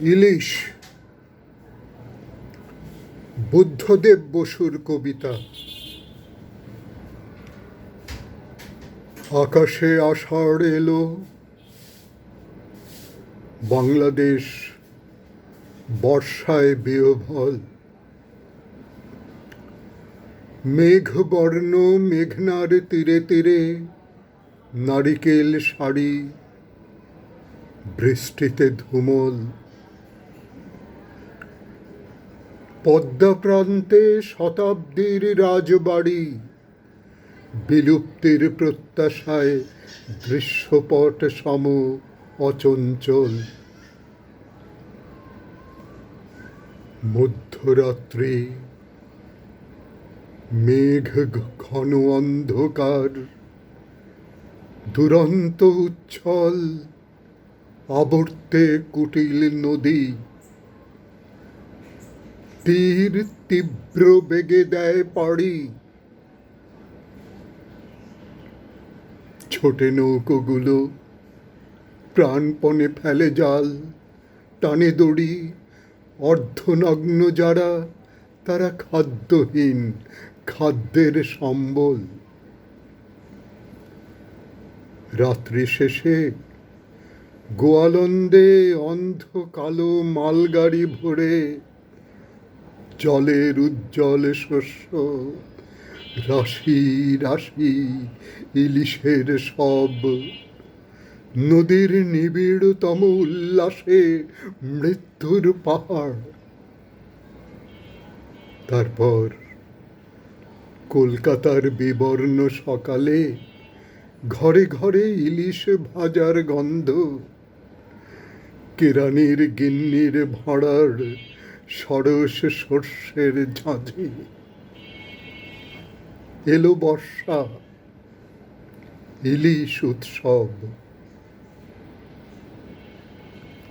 ইলিশ। বুদ্ধদেব বসুর কবিতা। আকাশে আষাঢ় এলো। বাংলাদেশ বর্ষায় বিহ্বল। মেঘবর্ণ মেঘনার তীরে তীরে নারিকেল শাড়ি বৃষ্টিতে ধুমল। পদ্মা প্রান্তে শতাব্দীর রাজবাড়ি। বিলুপ্তির প্রত্যাশায় দৃশ্যপট সম অচঞ্চল। মধ্যরাত্রি, মেঘ ঘন অন্ধকার, দুরন্ত উচ্ছল, আবর্তে কুটিল নদী। তীর তীব্র বেগে দেয় পাড়ি। ছোটে নৌকোগুলো প্রাণপণে ফেলে জাল, টানে দড়ি, অর্ধনগ্ন যারা, তারা খাদ্যহীন, খাদ্যের সম্বল। রাত্রি শেষে গোয়ালন্দে অন্ধ কালো মালগাড়ি ভরে জলের উজ্জ্বল শস্য রাশি রাশি, ইলিশের সব। নদীর নিবিড়তম উল্লাসে মৃত্যুর পাহাড়। তারপর কলকাতার বিবর্ণ সকালে ঘরে ঘরে ইলিশ ভাজার গন্ধ। কেরানির গিন্নির ভাড়ার সরস সর্ষের ঝাঁঝি। এলো বর্ষা ইলিশ উৎসব।